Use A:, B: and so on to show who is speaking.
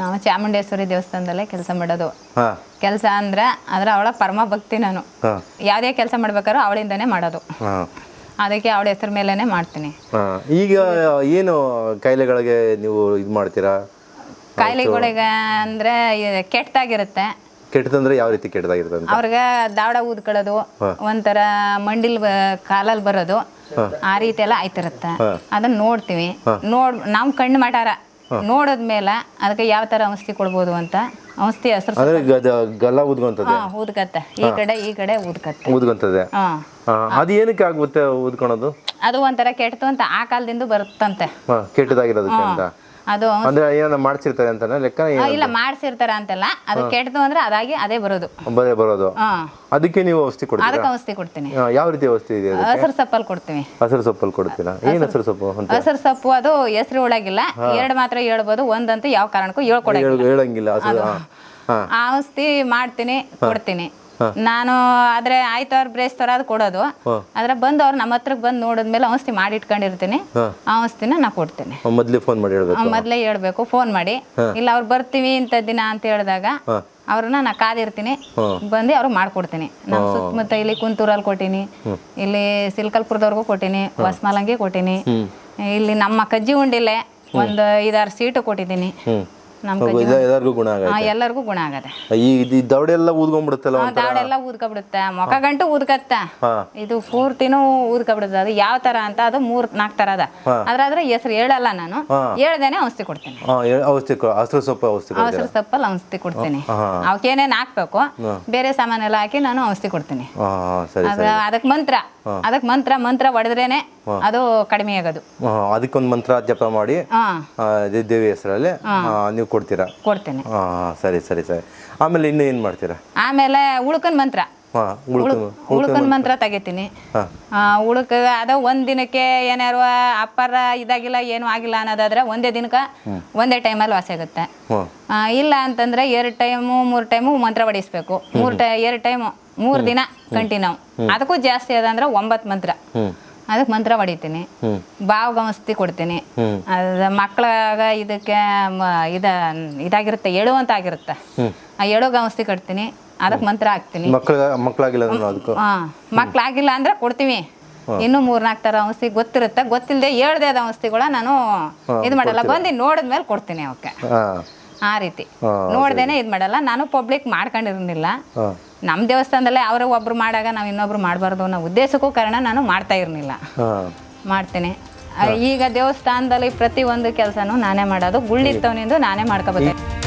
A: ನಾವು ಚಾಮುಂಡೇಶ್ವರಿ ದೇವಸ್ಥಾನದಲ್ಲೇ ಕೆಲಸ ಮಾಡೋದು. ಕೆಲಸ ಅಂದ್ರೆ ಅದ್ರ ಅವಳ ಪರಮ ಭಕ್ತಿ ನಾನು. ಯಾವ್ದೇ ಕೆಲಸ ಮಾಡ್ಬೇಕಾದ್ರೂ ಅವಳಿಂದನೇ ಮಾಡೋದು. ಅದಕ್ಕೆ ಅವಳ ಹೆಸರು ಮೇಲೇನೆ ಮಾಡ್ತೀನಿ.
B: ಈಗ ಏನು ಕಾಯಿಲೆಗಳಿಗೆ ನೀವು ಇದು ಮಾಡ್ತೀರಾ?
A: ಕಾಯಿಲೆಗಳಿಗೆ ಅಂದ್ರೆ ಕೆಟ್ಟದಾಗಿರುತ್ತೆ.
B: ಕೆಟ್ಟದಂದ್ರೆ ಯಾವ ರೀತಿ ಕೆಟ್ಟದಾಗಿರುತ್ತೆ
A: ಅವ್ರಿಗೆ ದಾವಡ ಊದ್ಕೊಳ್ಳೋದು ಒಂಥರ ಮಂಡಿಲ್ ಕಾಲಲ್ಲಿ ಬರೋದು ಆ ರೀತಿ ಎಲ್ಲ ಆಯ್ತಿರುತ್ತೆ. ಅದನ್ನ ನೋಡ್ತೀವಿ. ನೋಡ್ ನಾವು ಕಣ್ಣು ಮಟಾರ ನೋಡಿದ್ಮೇಲೆ ಅದಕ್ಕೆ ಯಾವ ತರ ಔಷಧಿ ಕೊಡ್ಬೋದು ಅಂತ ಔಷಧಿ ಹೆಸರು
B: ಅಂದ್ರೆ ಗದ ಗಲ್ಲ ಊದ್ಕೊಂತದೆ
A: ಹಾಂ ಊದ್ಕತ್ತೆ ಈ ಕಡೆ ಈ ಕಡೆ ಊದ್ಕತ್ತೆ
B: ಊದ್ಕೊಂತದೆ
A: ಹಾಂ.
B: ಆ, ಅದು ಏನಕ್ಕೆ ಆಗುತ್ತೆ ಊದ್ಕೊಳೋದು
A: ಅದು ಒಂಥರ ಕೆಟ್ಟದು ಅಂತ ಆ ಕಾಲದಿಂದ ಬರುತ್ತಂತೆ.
B: ಹಾ ಕೆಟ್ಟದಾಗಿರೋದಕ್ಕೆ ಅಂತ.
A: ಅದು
B: ಅಂದ್ರೆ ಏನೋ ಮಾಡ್ಸಿರ್ತಾರೆ ಅಂತಾನೆ ಲೆಕ್ಕ
A: ಆ, ಇಲ್ಲ ಮಾಡ್ಸಿರ್ತಾರ ಅಂತಲ್ಲ. ಅದು ಕೆಟ್ಟದು ಅಂದ್ರೆ ಅದಾಗಿ ಅದೇ ಬರೋದು.
B: ಬರೇ ಬರೋದು.
A: ಹಾಂ.
B: ಅದಕ್ಕೆ ನೀವು ಔಷಧಿ ಕೊಡ್ತೀರಾ?
A: ಅದಕ್ಕೆ ಔಷಧಿ ಕೊಡ್ತೀನಿ.
B: ಆ, ಯಾವ ರೀತಿ ಔಷಧಿ ಇದೆ ಅದು
A: ಹಸಿರು ಕೊಡ್ತೀನಿ ಕೊಡ್ತೀವಿ.
B: ಹಸಿರು ಸೊಪ್ಪಲ್ಲಿ ಕೊಡ್ತೀರಾ? ಏನು ಹಸಿರು ಸೊಪ್ಪು ಅಂತ?
A: ಹಸಿರು ಸೊಪ್ಪು ಅದು ಹೆಸರು ಒಳಗಿಲ್ಲ. ಎರಡು ಮಾತ್ರ ಹೇಳ್ಬೋದು ಒಂದಂತೂ ಯಾವ ಕಾರಣಕ್ಕೂ ಹೇಳ್ಕೊಡಂಗಿಲ್ಲ.
B: ಹೇಳ- ಹೇಳಂಗಿಲ್ಲ ಹಸಿರು ಹಾಂ. ಹಾಂ.
A: ಆ ಔಷಧಿ ಮಾಡ್ತೀನಿ ಕೊಡ್ತೀನಿ. ನಾನು ಆದ್ರೆ ಆಯ್ತವ್ರ ಬ್ರೇಸ್ತವ್ರ ಅದು ಕೊಡೋದು. ಆದ್ರೆ ಬಂದು ಅವ್ರು ನಮ್ಮ ಹತ್ರಕ್ಕೆ ಬಂದು ನೋಡಿದ್ಮೇಲೆ ಔಷಧಿ ಮಾಡಿ ಇಟ್ಕೊಂಡಿರ್ತೀನಿ ಆ ಔಷಧಿನ ನಾ ಕೊಡ್ತೀನಿ.
B: ಮೊದ್ಲೇ ಫೋನ್ ಮಾಡಿ ಹೇಳ್ಬೇಕು.
A: ಮೊದಲೇ ಹೇಳ್ಬೇಕು ಫೋನ್ ಮಾಡಿ. ಇಲ್ಲ ಅವ್ರು ಬರ್ತೀವಿ ಇಂತ ದಿನ ಅಂತ ಹೇಳಿದಾಗ ಅವ್ರನ್ನ ನಾ ಕಾದಿರ್ತೀನಿ. ಬಂದು ಅವ್ರಿಗೆ ಮಾಡ್ಕೊಡ್ತೀನಿ. ನಮ್ಮ ಸುತ್ತಮುತ್ತ ಇಲ್ಲಿ ಕುಂತೂರಲ್ಲಿ ಕೊಟ್ಟಿನಿ. ಇಲ್ಲಿ ಸಿಲ್ಕಲ್ಪುರದವ್ರಿಗೂ ಕೊಟ್ಟಿನಿ ಹೊಸ್ಮಲಂಗಿ ಕೊಟ್ಟಿನಿ. ಇಲ್ಲಿ ನಮ್ಮ ಕಜ್ಜಿ ಉಂಡಿಲೆ ಒಂದು ಐದಾರು ಸೀಟು ಕೊಟ್ಟಿದ್ದೀನಿ.
B: ಎಲ್ಲರಿಗೂ ಗುಣ ಆಗ
A: ಆ, ಎಲ್ಲರಿಗೂ ಗುಣ ಆಗದೆ
B: ಈ ಇದು ಊದ್ಕೊಂಡ್ಬಿಡುತ್ತಲ್ಲ
A: ದಾವಡೆಲ್ಲ ಊದ್ಕೊಬಿಡುತ್ತೆ. ಮೊಕ ಗಂಟು ಊದ್ಕತ್ತ. ಇದು ಪೂರ್ತಿನೂ ಊದ್ಕೊಬಿಡುತ್ತೆ. ಅದು ಯಾವ ತರ ಅಂತ ಅದು ಮೂರ್ ನಾಲ್ಕು ತರ ಅದ. ಅದ್ರಾದ್ರೆ ಹೆಸರು ಹೇಳಲ್ಲ ನಾನು. ಹೇಳ್ದೇನೆ ಔಷಧಿ ಕೊಡ್ತೀನಿ.
B: ಔಷಧಿ ಹಸಿರು ಸೊಪ್ಪು ಔಷಧಿ
A: ಹಸಿರು ಸೊಪ್ಪಲ್ಲಿ ಔಷಧಿ ಕೊಡ್ತೀನಿ. ಅವಕ್ಕೇನೇನು ಹಾಕ್ಬೇಕು? ಬೇರೆ ಸಾಮಾನೆಲ್ಲ ಹಾಕಿ ನಾನು ಔಷಧಿ ಕೊಡ್ತೀನಿ. ಅದಕ್ಕೆ ಮಂತ್ರ. ಅದಕ್ಕೆ ಮಂತ್ರ ಮಂತ್ರ ಹೊಡೆದ್ರೇನೆ ಅದು ಕಡಿಮೆ ಆಗೋದು.
B: ಅದಕ್ಕೊಂದ್ ಮಂತ್ರ ಜಪ ಮಾಡಿ ದೇವಿ ಹೆಸರಲ್ಲಿ ನೀವು ಕೊಡ್ತೀರಾ?
A: ಕೊಡ್ತೇನೆ.
B: ಹಾಂ ಸರಿ ಸರಿ ಸರಿ. ಆಮೇಲೆ ಇನ್ನೂ ಏನು ಮಾಡ್ತೀರಾ?
A: ಆಮೇಲೆ ಉಳ್ಕನ್ ಮಂತ್ರ.
B: ಹಾಂ ಉಳ್ಕು
A: ಉಳ್ಕನ್ ಮಂತ್ರ. ತೆಗಿತೀನಿ.
B: ಉಳುಕ
A: ಉಳ್ಕ ಅದ ಒಂದ್ ದಿನಕ್ಕೆ ಏನಾರು ಅಪ್ಪರ ಇದಾಗಿಲ್ಲ ಏನು ಆಗಿಲ್ಲ ಅನ್ನೋದಾದ್ರೆ ಒಂದೇ ದಿನಕ್ಕೆ ಒಂದೇ ಟೈಮಲ್ಲಿ ವಾಸಿ ಆಗುತ್ತೆ. ಇಲ್ಲ ಅಂತಂದ್ರೆ ಎರಡು ಟೈಮು ಮೂರು ಟೈಮು ಮಂತ್ರ ಹೊಡಿಸ್ಬೇಕು ಮೂರು ಟೈ ಎರಡು ಟೈಮು ಮೂರು ದಿನ ಕಂಟಿನ್ಯೂ. ಅದಕ್ಕೂ ಜಾಸ್ತಿ ಅದಂದ್ರೆ ಒಂಬತ್ತು ಮಂತ್ರ. ಅದಕ್ಕೆ ಮಂತ್ರ ಹೊಡಿತೀನಿ ಭಾವಗಮಸ್ತಿ ಕೊಡ್ತೀನಿ. ಅದ ಮಕ್ಕಳಾಗ ಇದಕ್ಕೆ ಇದ ಇದಾಗಿರುತ್ತೆ ಎಳು ಅಂತ ಆಗಿರುತ್ತೆ ಆ ಎಳು ಗಮಸ್ತಿ ಕಟ್ತೀನಿ. ಅದಕ್ಕೆ ಮಂತ್ರ ಹಾಕ್ತೀನಿ.
B: ಮಕ್ಕಳಾಗಿಲ್ಲ
A: ಅಂದ್ರೆ ಕೊಡ್ತೀವಿ. ಇನ್ನು ಮೂರ್ನಾಲ್ಕು ತರ ಔಷಧಿ ಗೊತ್ತಿರುತ್ತೆ. ಗೊತ್ತಿಲ್ಲದೆ ಹೇಳ್ದೆ ಅದ ಔಷಧಿಗಳ ನಾನು ಇದು ಮಾಡಲ್ಲ. ಬಂದು ನೋಡಿದ್ಮೇಲೆ ಕೊಡ್ತೀನಿ ಅವಕ್ಕೆ. ಆ ರೀತಿ. ನೋಡ್ದೇನೆ ಇದು ಮಾಡಲ್ಲ. ನಾನು ಪಬ್ಲಿಕ್ ಮಾಡ್ಕೊಂಡಿರಲಿಲ್ಲ. ನಮ್ಮ ದೇವಸ್ಥಾನದಲ್ಲೇ ಅವರ ಒಬ್ರು ಮಾಡಾಗ ನಾವು ಇನ್ನೊಬ್ರು ಮಾಡಬಾರ್ದು ಅನ್ನೋ ಉದ್ದೇಶಕ್ಕೂ ಕಾರಣ ನಾನು ಮಾಡ್ತಾ ಇರಲಿಲ್ಲ. ಮಾಡ್ತೇನೆ. ಈಗ ದೇವಸ್ಥಾನದಲ್ಲಿ ಪ್ರತಿ ಒಂದು ಕೆಲಸನೂ ನಾನೇ ಮಾಡೋದು. ಗುಳ್ಳಿತ್ತವನಿಂದ ನಾನೇ ಮಾಡ್ಕೊಬತ್ತೀನಿ